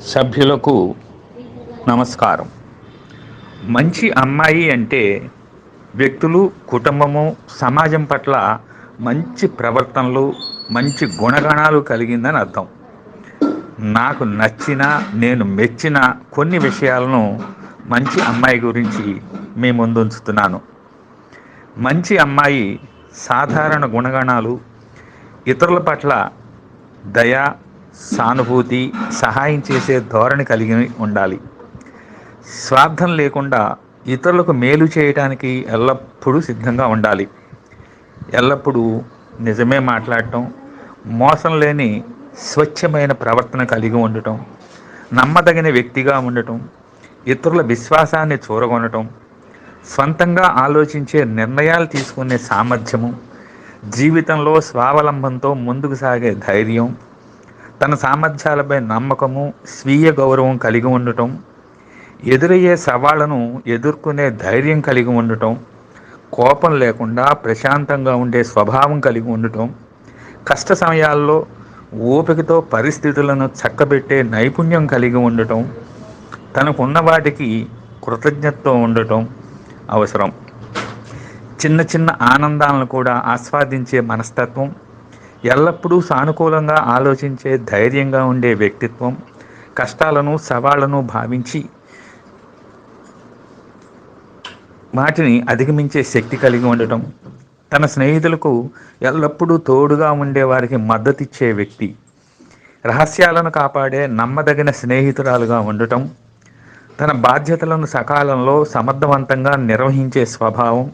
సభ్యులకు నమస్కారం. మంచి అమ్మాయి అంటే వ్యక్తులు కుటుంబము సమాజం పట్ల మంచి ప్రవర్తనలు మంచి గుణగణాలు కలిగిందని అర్థం. నాకు నచ్చిన నేను మెచ్చిన కొన్ని విషయాలను మంచి అమ్మాయి గురించి మీ ముందుంచుతున్నాను. మంచి అమ్మాయి సాధారణ గుణగణాలు ఇతరుల పట్ల దయ సానుభూతి సహాయం చేసే ధోరణి కలిగి ఉండాలి. స్వార్థం లేకుండా ఇతరులకు మేలు చేయటానికి ఎల్లప్పుడూ సిద్ధంగా ఉండాలి. ఎల్లప్పుడూ నిజమే మాట్లాడటం మోసం లేని స్వచ్ఛమైన ప్రవర్తన కలిగి ఉండటం నమ్మదగిన వ్యక్తిగా ఉండటం ఇతరుల విశ్వాసాన్ని చూరగొనటం స్వంతంగా ఆలోచించే నిర్ణయాలు తీసుకునే సామర్థ్యము జీవితంలో స్వావలంబంతో ముందుకు సాగే ధైర్యం తన సామర్థ్యాలపై నమ్మకము స్వీయ గౌరవం కలిగి ఉండటం ఎదురయ్యే సవాళ్ళను ఎదుర్కొనే ధైర్యం కలిగి ఉండటం కోపం లేకుండా ప్రశాంతంగా ఉండే స్వభావం కలిగి ఉండటం కష్ట సమయాల్లో ఓపికతో పరిస్థితులను చక్కబెట్టే నైపుణ్యం కలిగి ఉండటం తనకున్న వాటికి కృతజ్ఞతతో ఉండటం అవసరం. చిన్న చిన్న ఆనందాలను కూడా ఆస్వాదించే మనస్తత్వం ఎల్లప్పుడూ సానుకూలంగా ఆలోచించే ధైర్యంగా ఉండే వ్యక్తిత్వం కష్టాలను సవాళ్ళను భావించి వాటిని అధిగమించే శక్తి కలిగి ఉండటం. తన స్నేహితులకు ఎల్లప్పుడూ తోడుగా ఉండే వారికి మద్దతిచ్చే వ్యక్తి. రహస్యాలను కాపాడే నమ్మదగిన స్నేహితురాలుగా ఉండటం. తన బాధ్యతలను సకాలంలో సమర్థవంతంగా నిర్వహించే స్వభావం.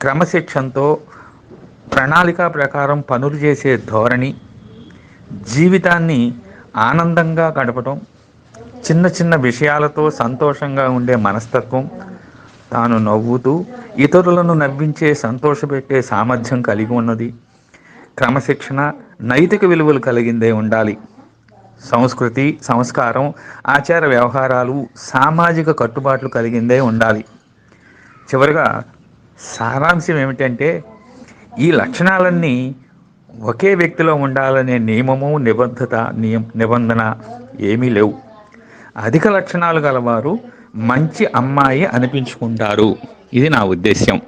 క్రమశిక్షణతో ప్రణాళిక ప్రకారం పనులు చేసే ధోరణి జీవితాన్ని ఆనందంగా గడపటం చిన్న చిన్న విషయాలతో సంతోషంగా ఉండే మనస్తత్వం తాను నవ్వుతూ ఇతరులను నవ్వించే సంతోషపెట్టే సామర్థ్యం కలిగి ఉన్నది. క్రమశిక్షణ నైతిక విలువలు కలిగిందే ఉండాలి. సంస్కృతి సంస్కారం ఆచార వ్యవహారాలు సామాజిక కట్టుబాట్లు కలిగిందే ఉండాలి. చివరిగా సారాంశం ఏమిటంటే ఈ లక్షణాలన్నీ ఒకే వ్యక్తిలో ఉండాలనే నియమము నిబద్ధత నియం నిబంధన ఏమీ లేవు. అధిక లక్షణాలు గలవారు మంచి అమ్మాయి అనిపించుకుంటారు. ఇది నా ఉద్దేశ్యం.